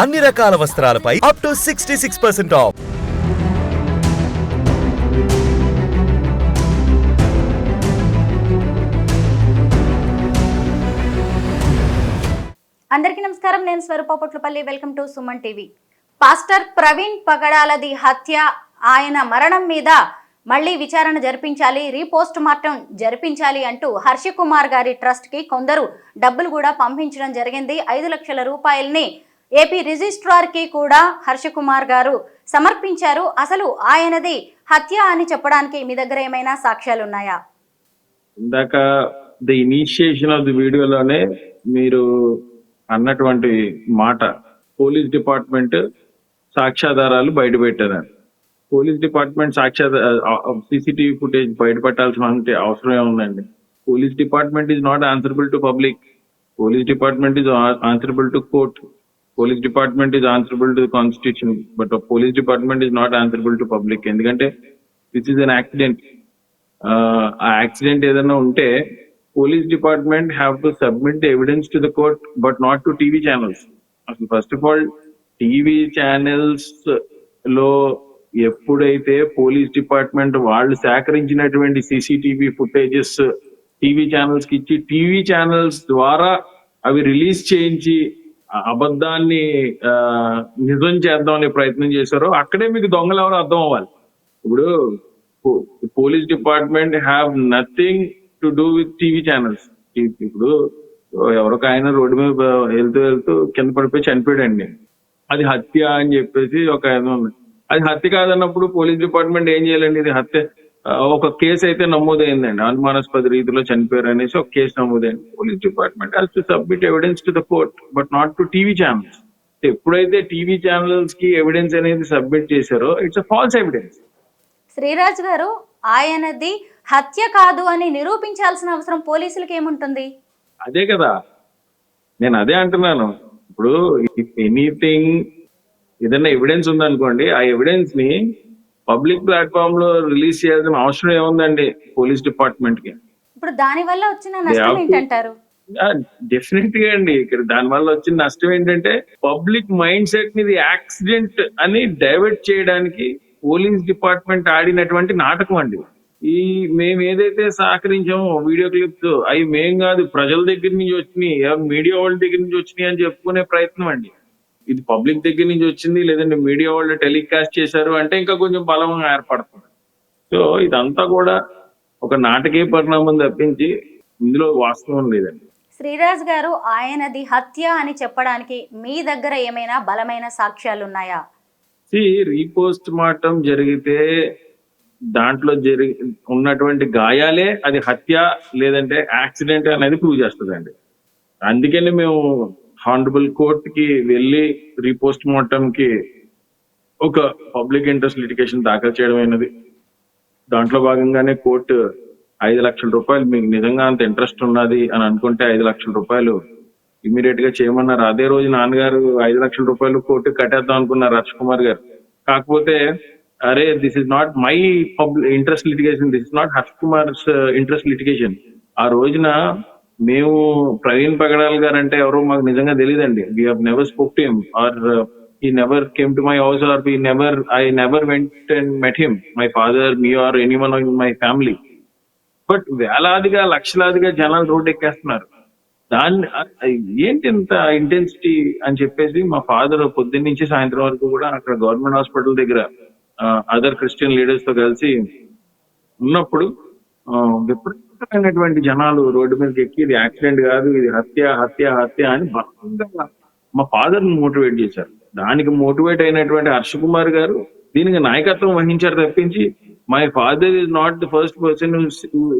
అన్ని రకాల వస్త్రాలపై up to sixty six percent off అందరికీ నమస్కారం. నేను స్వరూపపట్లపల్లి welcome to Suman TV. Pastor Praveen పగడాలది హత్య. ఆయన మరణం మీద మళ్ళీ విచారణ జరిపించాలి రీపోస్ట్ మార్టం జరిపించాలి అంటూ హర్షకుమార్ గారి ట్రస్ట్కి కొందరు డబ్బులు కూడా పంపించడం జరిగింది. ఐదు లక్షల రూపాయల్ని ఏపీ రిజిస్ట్రార్కి కూడా హర్షకుమార్ గారు సమర్పించారు. అసలు ఆయనది హత్య అని చెప్పడానికి మీ దగ్గర ఏమైనా సాక్ష్యాలు ఉన్నాయా ఇందాక ది ఇనిషియేషన్ ఆఫ్ ది వీడియోలోనే మీరు అన్నటువంటి మాట పోలీస్ డిపార్ట్మెంట్ సాక్ష్యాధారాలు బయటపెట్టారు పోలీస్ డిపార్ట్మెంట్ సాక్ష్య సీసీటీవీ ఫుటేజ్ బయటపెట్టాల్సిన అవసరం ఏముందండి? Police department is not answerable to public police department is answerable to court police department is answerable to constitution but police department is not answerable to public ఎందుకంటే this is an accident ఆ accident ఏదైనా ఉంటే police department have to submit the evidence to the court but not to TV channels అసలు first of all TV ఛానల్స్లో ఎప్పుడైతే police department వాళ్ళు సేకరించినటువంటి CCTV footages TV ఛానల్స్కి ఇచ్చి టీవీ ఛానల్స్ ద్వారా అవి రిలీజ్ చేయించి అబద్ధాన్ని ఆ, నిజం చేద్దామనే ప్రయత్నం చేశారో అక్కడే మీకు దొంగలు ఎవరో అర్థం అవ్వాలి. ఇప్పుడు police department have nothing to do with TV channels ఇప్పుడు ఎవరికి ఆయన రోడ్డు మీద వెళ్తూ వెళ్తూ కింద పడిపోయి చనిపోయాడండి. అది హత్య అని చెప్పేసి ఒక ఉంది. అది హత్య కాదన్నప్పుడు పోలీస్ డిపార్ట్మెంట్ ఏం చేయాలండి? ఇది హత్య ఒక కేసు అయితే నమోదైందండి. అనుమానాస్పద రీతిలో చనిపోయారు అనేసి ఒక కేసు నమోదైంది police department. Has to submit evidence to the court but not to TV channels ఎప్పుడైతే టీవీ ఛానల్స్కి ఎవిడెన్స్ అనేది సబ్మిట్ చేశారో it's a false evidence Sriraj గారు ఆయనది హత్య కాదు అని నిరూపించాల్సిన అవసరం పోలీసులకి ఏముంటుంది? అదే కదా. నేను అదే అంటున్నాను. ఇప్పుడు ఎనీథింగ్ ఏదైనా ఎవిడెన్స్ ఉందనుకోండి ఆ ఎవిడెన్స్ని పబ్లిక్ ప్లాట్ఫామ్లో రిలీజ్ చేయాల్సిన అవసరం ఏముందండి పోలీస్ డిపార్ట్మెంట్కి ఇప్పుడు దాని వల్ల వచ్చిన నష్టం ఏంటంటారు డెఫినెట్గా అండి. ఇక్కడ దాని వల్ల వచ్చిన నష్టం ఏంటంటే పబ్లిక్ మైండ్ సెట్ని యాక్సిడెంట్ అని డైవర్ట్ చేయడానికి పోలీస్ డిపార్ట్మెంట్ ఆడినటువంటి నాటకం అండి ఈ మేము ఏదైతే సహకరించామో వీడియో క్లిప్స్ అవి మేం కాదు ప్రజల దగ్గర నుంచి వచ్చినాయి మీడియా వాళ్ళ దగ్గర నుంచి వచ్చినాయి అని చెప్పుకునే ప్రయత్నం అండి. ఇది పబ్లిక్ దగ్గర నుంచి వచ్చింది లేదంటే మీడియా వాళ్ళు టెలికాస్ట్ చేశారు అంటే ఇంకా కొంచెం బలంగా ఏర్పడుతుంది. సో ఇదంతా కూడా ఒక నాటకీయ పరిణామం తప్పించి ఇందులో వాస్తవం లేదండి. శ్రీరాజ్ గారు ఆయనది హత్య అని చెప్పడానికి మీ దగ్గర ఏమైనా బలమైన సాక్ష్యాలు ఉన్నాయా రీపోస్ట్ మార్టం జరిగితే దాంట్లో జరిగి ఉన్నటువంటి గాయాలే అది హత్య లేదంటే యాక్సిడెంట్ అనేది ప్రూవ్ చేస్తుందండి. అందుకని మేము హానరబుల్ కోర్ట్కి వెళ్ళి రీపోస్ట్ మార్టం కి ఒక పబ్లిక్ ఇంట్రెస్ట్ లిటిగేషన్ దాఖలు చేయడం అయినది. దాంట్లో భాగంగానే కోర్టు ఐదు లక్షల రూపాయలు మీకు నిజంగా అంత ఇంట్రెస్ట్ ఉన్నది అని అనుకుంటే ఐదు లక్షల రూపాయలు ఇమీడియట్గా చేయమన్నారు. అదే రోజు నాన్నగారు ఐదు లక్షల రూపాయలు కోర్టు కట్టేద్దాం అనుకున్నారు రాజ్ కుమార్ గారు. కాకపోతే అరే this is not my public interest litigation this is not Harsh Kumar's uh, interest litigation ఆ రోజున మేము ప్రవీణ్ పగడాల్ గారు అంటే ఎవరో మాకు నిజంగా తెలియదండి we have never spoke to him or he never came to my house or we never I never went and met him my father me or any one in my family but వేలాదిగా లక్షలాదిగా జనాలు road ఎక్కేస్తున్నారు దాన్ని ఏంటి ఇంత intensity అని చెప్పేసి మా father పొద్దున్న నుంచి సాయంత్రం వరకు కూడా అక్కడ గవర్నమెంట్ హాస్పిటల్ దగ్గర అదర్ క్రిస్టియన్ లీడర్స్తో కలిసి ఉన్నప్పుడు ఆ, విపరీతమైనటువంటి జనాలు రోడ్డు మీదకి ఎక్కి ఇది యాక్సిడెంట్ కాదు ఇది హత్య హత్య హత్య అని బలంగా మా ఫాదర్ మోటివేట్ చేశారు. దానికి మోటివేట్ అయినటువంటి హర్ష కుమార్ గారు దీనికి నాయకత్వం వహించారు తప్పించి my father is not the first person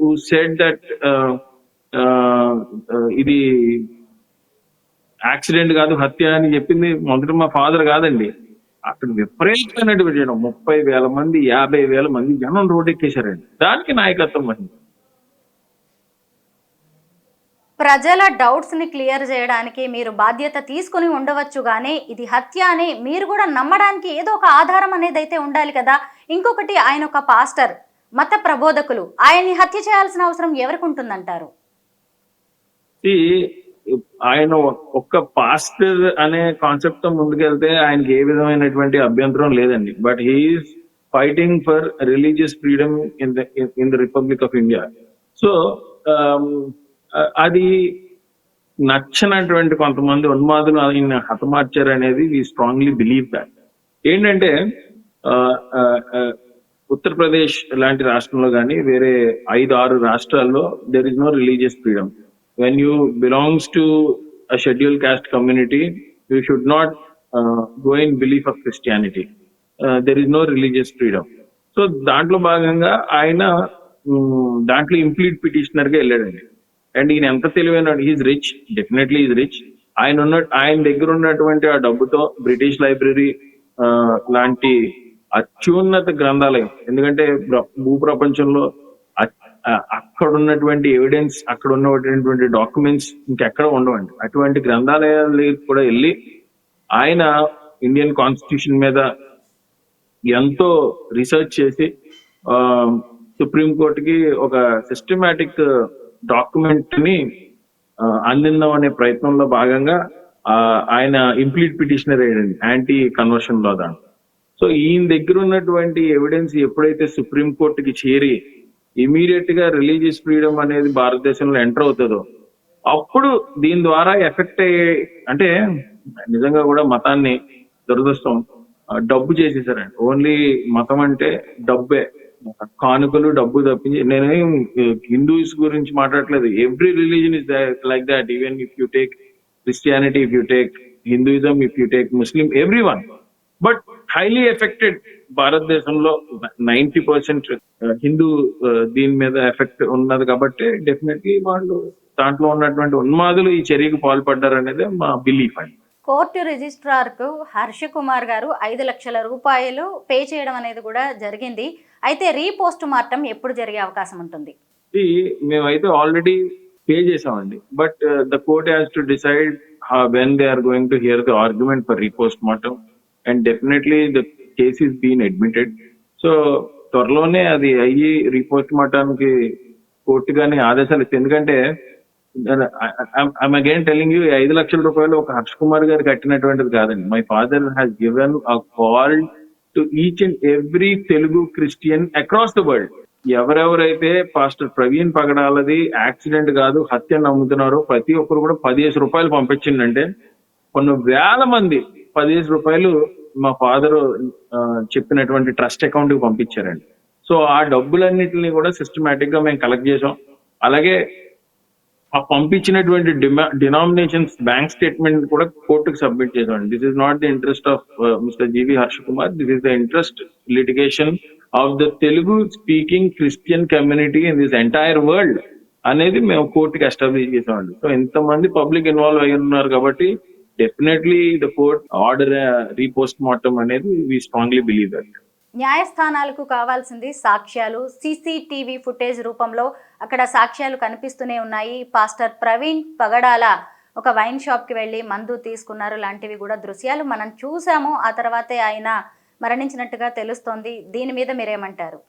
who said that ఇది యాక్సిడెంట్ కాదు హత్య అని చెప్పింది మొదట మా ఫాదర్ కాదండి. అక్కడ విపరీతమైనటువంటి జనం ముప్పై వేల మంది యాభై వేల మంది జనం రోడ్డు ఎక్కేశారండి. దానికి నాయకత్వం వహించారు. ప్రజల డౌట్స్ని క్లియర్ చేయడానికి మీరు బాధ్యత తీసుకుని ఉండవచ్చు కానీ ఇది హత్య అని మీరు కూడా నమ్మడానికి ఏదో ఒక ఆధారం అనేది అయితే ఉండాలి కదా. ఇంకొకటి ఆయన ఒక పాస్టర్ మత ప్రబోధకులు. ఆయన్ని హత్య చేయాల్సిన అవసరం ఎవరికి ఉంటుందంటారు? ఆయన ఒక్క పాస్టర్ అనే కాన్సెప్ట్తో ముందుకెళ్తే ఆయనకి ఏ విధమైనటువంటి అభ్యంతరం లేదండి. But he's fighting for religious freedom in the in the republic of India. So అది నచ్చనటువంటి కొంతమంది ఉన్మాదులు ఆయన హతమార్చారు అనేది వి స్ట్రాంగ్లీ బిలీవ్ దాట్ ఏంటంటే ఆ, ఉత్తరప్రదేశ్ లాంటి రాష్ట్రంలో కానీ వేరే ఐదు ఆరు రాష్ట్రాల్లో there is no religious freedom when you belongs to a schedule caste community you should not go in belief of Christianity there is no religious freedom so దాంట్లో భాగంగా ఆయన దాంట్లో ఇంప్లీట్ పిటిషనర్గా వెళ్ళాడండి. అండ్ ఈయన ఎంత తెలివైన is rich definitely is rich ఆయన ఉన్న ఆయన దగ్గర ఉన్నటువంటి ఆ డబ్బుతో బ్రిటిష్ లైబ్రరీ లాంటి అత్యున్నత గ్రంథాలయం. ఎందుకంటే ప్ర- భూప్రపంచంలో అక్కడ ఉన్నటువంటి ఎవిడెన్స్ అక్కడ ఉన్నటువంటి డాక్యుమెంట్స్ ఇంకెక్కడ ఉండవండి. అటువంటి గ్రంథాలయాలకి కూడా వెళ్ళి ఆయన ఇండియన్ కాన్స్టిట్యూషన్ మీద ఎంతో రీసెర్చ్ చేసి సుప్రీం కోర్టుకి ఒక సిస్టమేటిక్ డాక్యుమెంట్ని అందిందాం అనే ప్రయత్నంలో భాగంగా ఆయన ఇంప్లీట్ పిటిషనర్ అయ్యండి యాంటీ కన్వర్షన్లో దాంట్లో. సో ఈయన దగ్గర ఉన్నటువంటి ఎవిడెన్స్ ఎప్పుడైతే సుప్రీం కోర్టుకి చేరి ఇమీడియట్గా రిలీజియస్ ఫ్రీడమ్ అనేది భారతదేశంలో ఎంటర్ అవుతుందో అప్పుడు దీని ద్వారా ఎఫెక్ట్ అయ్యే అంటే నిజంగా కూడా మతాన్ని దురదృష్టం డబ్బు చేసేసారండి. ఓన్లీ మతం అంటే డబ్బే. కానుకలు డబ్బు తప్పించి నేనేం హిందూస్ గురించి మాట్లాడట్లేదు. Every religion is like that even if you take Christianity if you take Hinduism if you take Muslim every one but highly affected భారతదేశంలో నైన్టీ పర్సెంట్ హిందూ దీని మీద ఎఫెక్ట్ ఉన్నది కాబట్టి డెఫినెట్లీ వాళ్ళు దాంట్లో ఉన్నటువంటి ఉన్మాదులు ఈ చర్యకు పాల్పడ్డారు అనేది మా బిలీఫ్ అండి. కోర్టు రిజిస్ట్రార్కు హర్ష కుమార్ గారు ఐదు లక్షల రూపాయలు పే చేయడం అనేది కూడా జరిగింది. అయితే రీపోస్ట్ మార్టం ఎప్పుడు జరిగే అవకాశం ఉంటుంది? ఇది మేమైతే ఆల్రెడీ పే చేసామండి but uh, the court has to decide when they are going to hear the argument for repost mortem and definitely the case is been admitted. So త్వరలోనే అది అయ్యి రీపోస్ట్ మార్టానికి కోర్టు కానీ ఆదేశాలు ఎందుకంటే ఐఎమ్ అగైన్ టెలింగ్ యూ ఐదు లక్షల రూపాయలు ఒక హర్ష్ కుమార్ గారు కట్టినటువంటిది కాదండి. My father has given a call to each and every Telugu Christian across the world ఎవరెవరైతే పాస్టర్ ప్రవీణ్ పగడాలది యాక్సిడెంట్ కాదు హత్య నమ్ముతున్నారో ప్రతి ఒక్కరు కూడా పదిహేను రూపాయలు పంపించిందంటే కొన్ని వేల మంది పదిహేను రూపాయలు మా ఫాదర్ చెప్పినటువంటి ట్రస్ట్ అకౌంట్కి పంపించారండి. సో ఆ డబ్బులన్నింటినీ కూడా సిస్టమేటిక్గా మేము కలెక్ట్ చేసాం అలాగే ఆ పంపించినటువంటి డినామినేషన్స్ బ్యాంక్ స్టేట్మెంట్ కూడా కోర్టుకు సబ్మిట్ చేసాం this is not the interest of mister GV Harsha Kumar this is the interest litigation of the Telugu speaking Christian community in this entire world అనేది మేము కోర్టుకి ఎస్టాబ్లిష్ చేసామండి సో ఇంతమంది public involve అయి ఉన్నారు కాబట్టి definitely the court order re postmortem అనేది we strongly believe that న్యాయస్థానాలకు కావాల్సింది సాక్ష్యాలు. సీసీటీవీ ఫుటేజ్ రూపంలో అక్కడ సాక్ష్యాలు కనిపిస్తూనే ఉన్నాయి. పాస్టర్ ప్రవీణ్ పగడాల ఒక వైన్ షాప్కి వెళ్ళి మందు తీసుకున్నారు. లాంటివి కూడా దృశ్యాలు మనం చూసాము. ఆ తర్వాతే ఆయన మరణించినట్టుగా తెలుస్తోంది. దీని మీద మీరేమంటారు?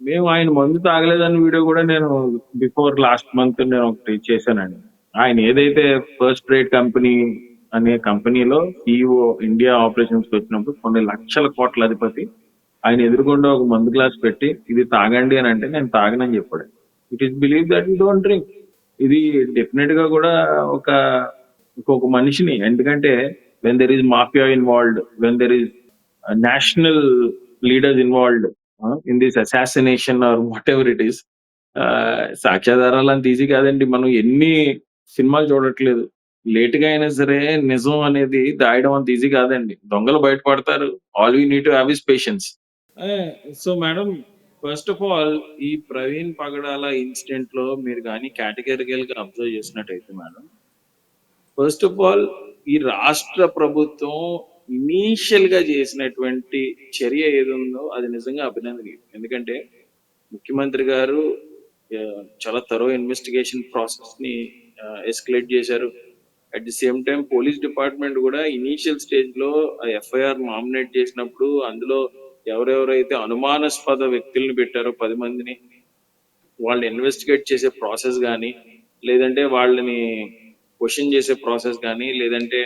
మేము ఆయన మందు తాగలేదని వీడియో కూడా నేను బిఫోర్ లాస్ట్ మంత్ నేను ఒకటి చేశానండి. ఆయన ఏదైతే ఫస్ట్ రేట్ కంపెనీ అనే కంపెనీలో సిఇఓ ఇండియా ఆపరేషన్స్ వచ్చినప్పుడు కొన్ని లక్షల కోట్ల అధిపతి ఆయన ఎదురుకుండా ఒక మందు గ్లాస్ పెట్టి ఇది తాగండి అని అంటే నేను తాగనని చెప్పాడు. It is believe that you don't drink ఇది డెఫినెట్గా కూడా ఒక ఇంకొక మనిషిని ఎందుకంటే when there is mafia involved when there is national leaders involved in this assassination or whatever it is సాక్ష్యాధారాలు అంత ఈజీ కాదండి. మనం ఎన్ని సినిమాలు చూడట్లేదు. లేట్గా అయినా సరే నిజం అనేది దాయడం అంత ఈజీ కాదండి. దొంగలు బయటపడతారు. All we need to have is patience so madam first of all ఈ ప్రవీణ్ పగడాల ఇన్సిడెంట్లో మీరు కానీ కేటగిరికల్గా అబ్జర్వ్ చేసినట్టయితే మేడం ఫస్ట్ ఆఫ్ ఆల్ ఈ రాష్ట్ర ప్రభుత్వం ఇనీషియల్గా చేసినటువంటి చర్య ఏది ఉందో అది నిజంగా అభినందనీయం. ఎందుకంటే ముఖ్యమంత్రి గారు చాలా తరో ఇన్వెస్టిగేషన్ ప్రాసెస్ని ఎస్కలేట్ చేశారు. At the same time police department కూడా ఇనీషియల్ స్టేజ్లో ఎఫ్ఐఆర్ నామినేట్ చేసినప్పుడు అందులో ఎవరెవరైతే అనుమానాస్పద వ్యక్తుల్ని పెట్టారో పది మందిని వాళ్ళు ఇన్వెస్టిగేట్ చేసే ప్రాసెస్ కానీ లేదంటే వాళ్ళని క్వశ్చన్ చేసే ప్రాసెస్ కానీ లేదంటే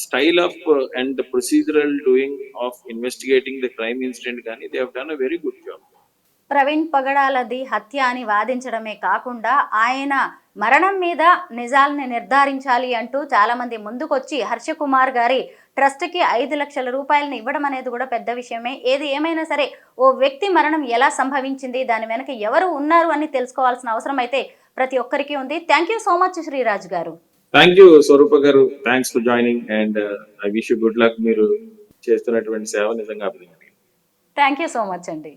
style of and procedural doing of investigating the crime incident కానీ they have done a very good job Praveen పగడాలది హత్య అని వాదించడమే కాకుండా ఆయన మరణం మీద నిజాల్ని నిర్ధారించాలి అంటూ చాలామంది ముందుకొచ్చి హర్షకుమార్ గారి ట్రస్ట్కి ఐదు లక్షల రూపాయలని ఇవ్వడం అనేది కూడా పెద్ద విషయమే. ఏది ఏమైనా సరే ఓ వ్యక్తి మరణం ఎలా సంభవించింది దాని వెనక ఎవరు ఉన్నారు అని తెలుసుకోవాల్సిన అవసరం అయితే ప్రతి ఒక్కరికి ఉంది. Thank you so much Sriraj garu. Thank you Swarupa garu. Thanks for joining and I wish good luck మీరు చేస్తున్నటువంటి సేవ నిజంగా థ్యాంక్ యూ సో మచ్ అండి.